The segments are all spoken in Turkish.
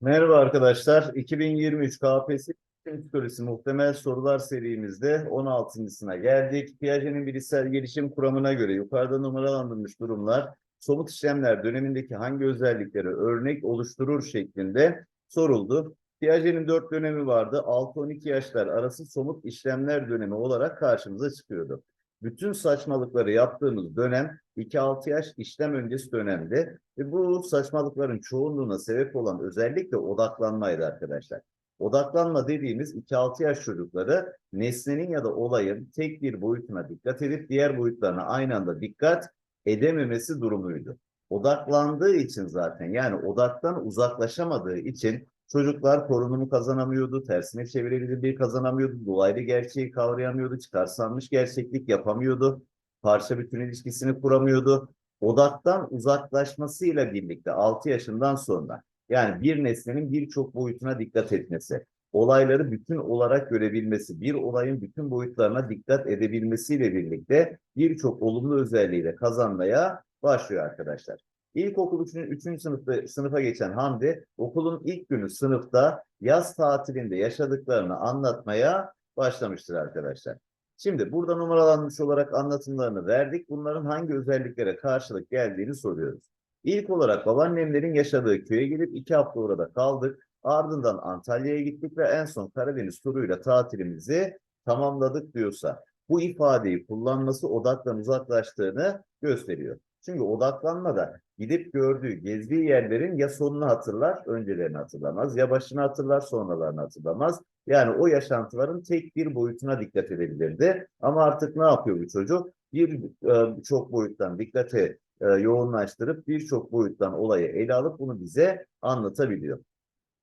Merhaba arkadaşlar. 2023 KPSS Psikolojisi Muhtemel Sorular serimizde 16.sına geldik. Piaget'in bilişsel gelişim kuramına göre yukarıda numaralandırılmış durumlar somut işlemler dönemindeki hangi özellikleri örnek oluşturur şeklinde soruldu. Piaget'in dört dönemi vardı. 6-12 yaşlar arası somut işlemler dönemi olarak karşımıza çıkıyordu. Bütün saçmalıkları yaptığımız dönem 2-6 yaş işlem öncesi dönemde ve bu saçmalıkların çoğunluğuna sebep olan özellikle odaklanmaydı arkadaşlar. Odaklanma dediğimiz 2-6 yaş çocukları nesnenin ya da olayın tek bir boyutuna dikkat edip diğer boyutlarına aynı anda dikkat edememesi durumuydu. Odaklandığı için zaten yani odaktan uzaklaşamadığı için çocuklar korunumu kazanamıyordu, tersine çevirebilirliği kazanamıyordu, dolaylı gerçeği kavrayamıyordu, çıkarsanmış gerçeklik yapamıyordu, parça bütün ilişkisini kuramıyordu. Odaktan uzaklaşmasıyla birlikte 6 yaşından sonra yani bir nesnenin birçok boyutuna dikkat etmesi, olayları bütün olarak görebilmesi, bir olayın bütün boyutlarına dikkat edebilmesiyle birlikte birçok olumlu özelliğiyle kazanmaya başlıyor arkadaşlar. İlkokul 3. sınıfta sınıfa geçen Hamdi okulun ilk günü sınıfta yaz tatilinde yaşadıklarını anlatmaya başlamıştır arkadaşlar. Şimdi burada numaralanmış olarak anlatımlarını verdik. Bunların hangi özelliklere karşılık geldiğini soruyoruz. İlk olarak babaannemlerin yaşadığı köye gidip iki hafta orada kaldık. Ardından Antalya'ya gittik ve en son Karadeniz turuyla tatilimizi tamamladık diyorsa bu ifadeyi kullanması odaktan uzaklaştığını gösteriyor. Çünkü odaklanmada gidip gördüğü, gezdiği yerlerin ya sonunu hatırlar, öncelerini hatırlamaz, ya başını hatırlar, sonralarını hatırlamaz. Yani o yaşantıların tek bir boyutuna dikkat edebilirdi. Ama artık ne yapıyor bu çocuk? Bir e, çok boyuttan dikkati e, yoğunlaştırıp birçok boyuttan olayı ele alıp bunu bize anlatabiliyor.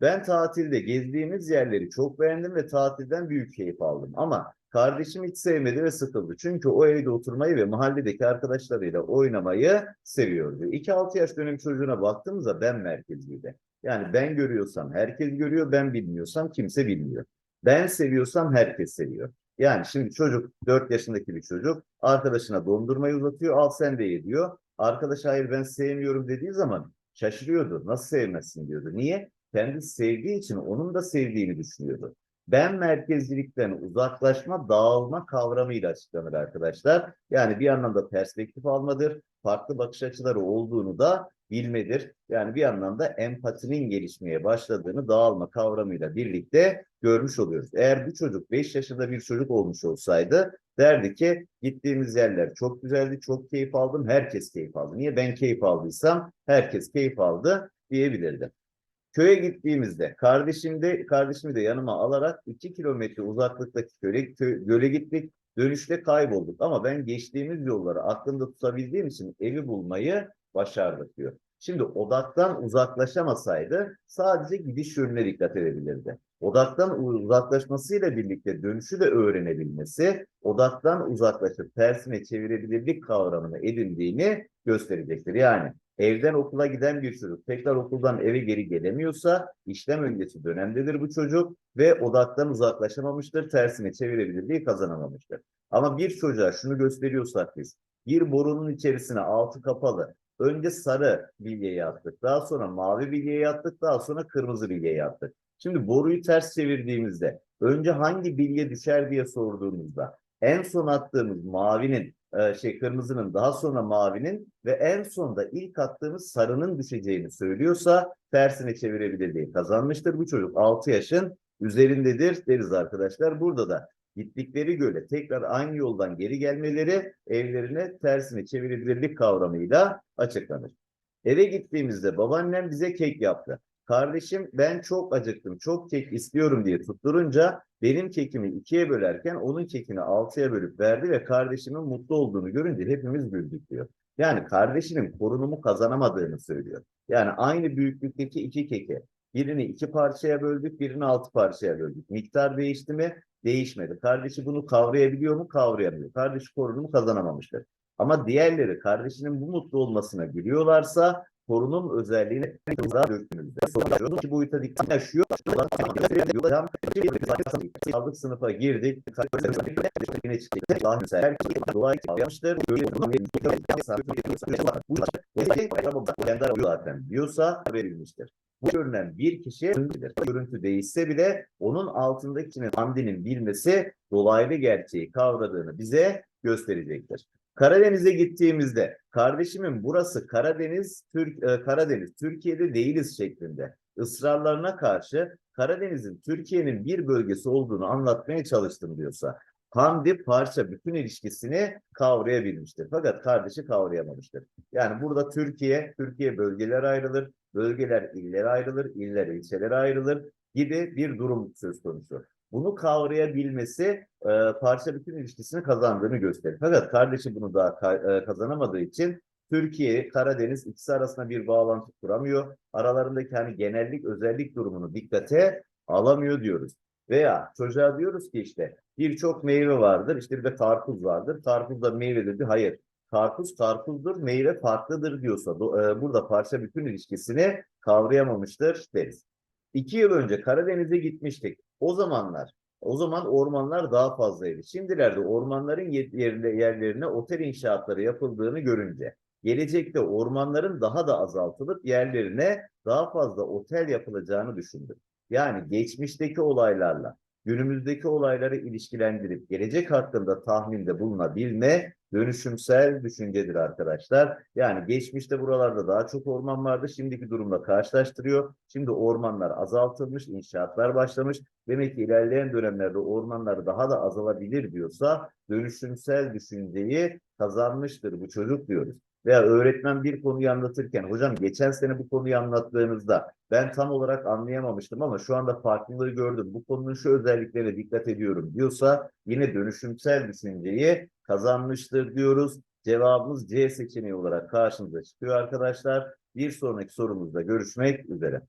Ben tatilde gezdiğimiz yerleri çok beğendim ve tatilden büyük keyif aldım. Ama kardeşim hiç sevmedi ve sıkıldı. Çünkü o evde oturmayı ve mahalledeki arkadaşlarıyla oynamayı seviyordu. 2-6 yaş dönemi çocuğuna baktığımızda ben merkezliydi. Yani ben görüyorsam herkes görüyor, ben bilmiyorsam kimse bilmiyor. Ben seviyorsam herkes seviyor. Yani şimdi çocuk 4 yaşındaki bir çocuk arkadaşına dondurmayı uzatıyor al sen de ye diyor. Arkadaş hayır ben sevmiyorum dediği zaman şaşırıyordu. Nasıl sevmezsin diyordu. Niye? Kendi sevdiği için onun da sevdiğini düşünüyordu. Ben merkezcilikten uzaklaşma, dağılma kavramıyla açıklanır arkadaşlar. Yani bir anlamda perspektif almadır, farklı bakış açıları olduğunu da bilmedir. Yani bir anlamda empatinin gelişmeye başladığını dağılma kavramıyla birlikte görmüş oluyoruz. Eğer bu çocuk 5 yaşında bir çocuk olmuş olsaydı derdi ki gittiğimiz yerler çok güzeldi, çok keyif aldım, herkes keyif aldı. Niye ben keyif aldıysam herkes keyif aldı diyebilirdi. Köye gittiğimizde kardeşim de, kardeşimi de yanıma alarak iki kilometre uzaklıktaki köle, kö, göle gittik. Dönüşte kaybolduk ama ben geçtiğimiz yolları aklımda tutabildiğim için evi bulmayı başardık diyor. Şimdi odaktan uzaklaşamasaydı sadece gidiş yönüne dikkat edebilirdi. Odaktan uzaklaşmasıyla birlikte dönüşü de öğrenebilmesi, odaktan uzaklaşıp tersine çevirebilirlik kavramını edindiğini gösterecektir. Yani evden okula giden bir çocuk tekrar okuldan eve geri gelemiyorsa işlem öncesi dönemdedir bu çocuk ve odaktan uzaklaşamamıştır, tersine çevirebilirliği kazanamamıştır. Ama bir çocuğa şunu gösteriyorsak biz, bir borunun içerisine altı kapalı, önce sarı bilyeyi attık, daha sonra mavi bilyeyi attık, daha sonra kırmızı bilyeyi attık. Şimdi boruyu ters çevirdiğimizde önce hangi bilye düşer diye sorduğumuzda en son attığımız mavinin şey kırmızının daha sonra mavinin ve en sonda ilk attığımız sarının düşeceğini söylüyorsa tersine çevirebilir diye kazanmıştır. Bu çocuk 6 yaşın üzerindedir deriz arkadaşlar. Burada da gittikleri göle tekrar aynı yoldan geri gelmeleri evlerine tersine çevirebilirlik kavramıyla açıklanır. Eve gittiğimizde babaannem bize kek yaptı. Kardeşim ben çok acıktım, çok kek istiyorum diye tutturunca benim kekimi ikiye bölerken onun kekini altıya bölüp verdi ve kardeşimin mutlu olduğunu görünce hepimiz güldük diyor. Yani kardeşinin korunumu kazanamadığını söylüyor. Yani aynı büyüklükteki iki keki birini iki parçaya böldük, birini altı parçaya böldük. Miktar değişti mi? Değişmedi. Kardeşi bunu kavrayabiliyor mu? Kavrayamıyor. Kardeşi korunumu kazanamamıştır. Ama diğerleri kardeşinin bu mutlu olmasına gülüyorlarsa korunum özelliğini daha döktüğümüzde soruyoruz ki boyuta dikkat yaşıyor. Sağlık sınıfa girdik. Yine çıktık. Daha güzel. Dolayı yapmıştır. Bu zaten diyorsa verilmiştir. Bu görünen bir kişi görüntü değişse bile onun altındaki kişinin Hamdi'nin bilmesi dolaylı gerçeği kavradığını bize gösterecektir. Karadeniz'e gittiğimizde kardeşimin burası Karadeniz, Türk e, Karadeniz Türkiye'de değiliz şeklinde ısrarlarına karşı Karadeniz'in Türkiye'nin bir bölgesi olduğunu anlatmaya çalıştım diyorsa Hamdi parça bütün ilişkisini kavrayabilmiştir. Fakat kardeşi kavrayamamıştır. Yani burada Türkiye, Türkiye bölgeler ayrılır, bölgeler illere ayrılır, iller ilçelere ayrılır gibi bir durum söz konusu. Bunu kavrayabilmesi e, parça bütün ilişkisini kazandığını gösterir. Fakat kardeşi bunu daha ka- e, kazanamadığı için Türkiye, Karadeniz ikisi arasında bir bağlantı kuramıyor. Aralarındaki hani genellik, özellik durumunu dikkate alamıyor diyoruz. Veya çocuğa diyoruz ki işte birçok meyve vardır, işte bir de karpuz vardır. Karpuz da meyvedir. Hayır. Karpuz karpuzdur, meyve farklıdır diyorsa e, burada parça bütün ilişkisini kavrayamamıştır deriz. İki yıl önce Karadeniz'e gitmiştik. O zamanlar, o zaman ormanlar daha fazlaydı. Şimdilerde ormanların ye- yerine, yerlerine otel inşaatları yapıldığını görünce, gelecekte ormanların daha da azaltılıp yerlerine daha fazla otel yapılacağını düşündüm. Yani geçmişteki olaylarla günümüzdeki olayları ilişkilendirip gelecek hakkında tahminde bulunabilme dönüşümsel düşüncedir arkadaşlar. Yani geçmişte buralarda daha çok orman vardı. Şimdiki durumla karşılaştırıyor. Şimdi ormanlar azaltılmış, inşaatlar başlamış. Demek ki ilerleyen dönemlerde ormanlar daha da azalabilir diyorsa dönüşümsel düşünceyi kazanmıştır bu çocuk diyoruz. Veya öğretmen bir konuyu anlatırken hocam geçen sene bu konuyu anlattığınızda ben tam olarak anlayamamıştım ama şu anda farklılığı gördüm. Bu konunun şu özelliklerine dikkat ediyorum diyorsa yine dönüşümsel düşünceyi kazanmıştır diyoruz. Cevabımız C seçeneği olarak karşımıza çıkıyor arkadaşlar. Bir sonraki sorumuzda görüşmek üzere.